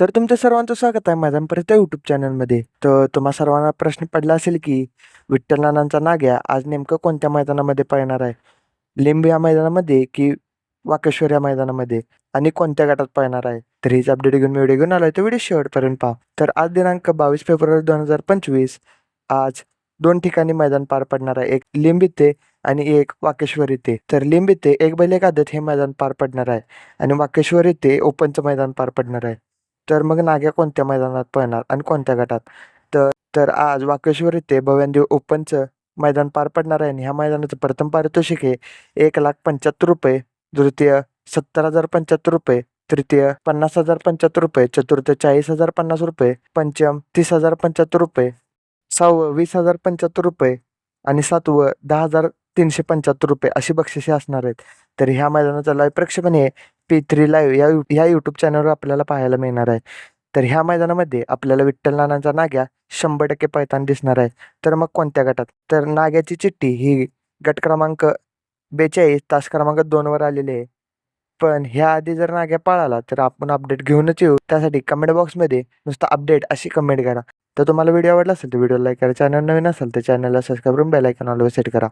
तर तुमचं सर्वांचं स्वागत आहे माझ्या परत यूट्यूब चॅनलमध्ये तर तुम्हा सर्वांना प्रश्न पडला असेल की विठ्ठल नानांचा नाग्या आज नेमकं कोणत्या मैदानामध्ये पळणार आहे? लिंब या मैदानामध्ये की वाकेश्वर या मैदानामध्ये? आणि कोणत्या गटात पळणार आहे? तर हीच अपडेट घेऊन मी व्हिडिओ घेऊन आलो तर व्हिडिओ शेवटपर्यंत पहा. तर आज दिनांक बावीस फेब्रुवारी दोन हजार पंचवीस आज दोन ठिकाणी मैदान पार पडणार आहे. एक लिंब इथे आणि एक वाकेश्वर इथे. तर लिंब इथे एक बैल एक आदत हे मैदान पार पडणार आहे. आणि वाकेश्वर इथे ओपनचं मैदान पार पडणार आहे. तर मग नाग्या कोणत्या मैदानात पळणार आणि कोणत्या गटात? तर तर आज वाकेश्वर इथे भव्यांदेव ओपनचं मैदान पार पडणार आहे आणि ह्या मैदानाचं प्रथम पारितोषिक हे एक लाख पंच्याहत्तर रुपये द्वितीय सत्तर हजार पंच्याहत्तर रुपये तृतीय पन्नास हजार पंच्याहत्तर रुपये चतुर्थ चाळीस हजार पन्नास रुपये पंचम तीस हजार पंच्याहत्तर रुपये सहावं वीस हजार पंच्याहत्तर रुपये आणि सातवं दहा हजार तीनशे पंच्याहत्तर रुपये अशी बक्षिसे असणार आहेत. तर ह्या मैदानाचं लाईव्ह प्रक्षेपण हे पी थ्री लाईव्ह या यू- ह्या यूट्यूब चॅनलवर आपल्याला पाहायला मिळणार आहे. तर ह्या मैदानामध्ये आपल्याला विठ्ठल नानांचा नाग्या शंभर टक्के पळताना दिसणार आहे. तर मग कोणत्या गटात? तर नाग्याची चिठ्ठी ही गट क्रमांक बेचाळीस तास क्रमांक दोनवर आलेली आहे. पण ह्या आधी जर नाग्या पाळाला तर आपण अपडेट घेऊनच येऊ. त्यासाठी कमेंट बॉक्समध्ये नुसतं अपडेट अशी कमेंट करा. तर तुम्हाला व्हिडिओ आवडला असेल तर व्हिडिओ लाईक करा. चॅनल नवीन असेल तर चॅनलला सबस्क्राईब करून बेल आयकॉन ऑलवेज सेट करा.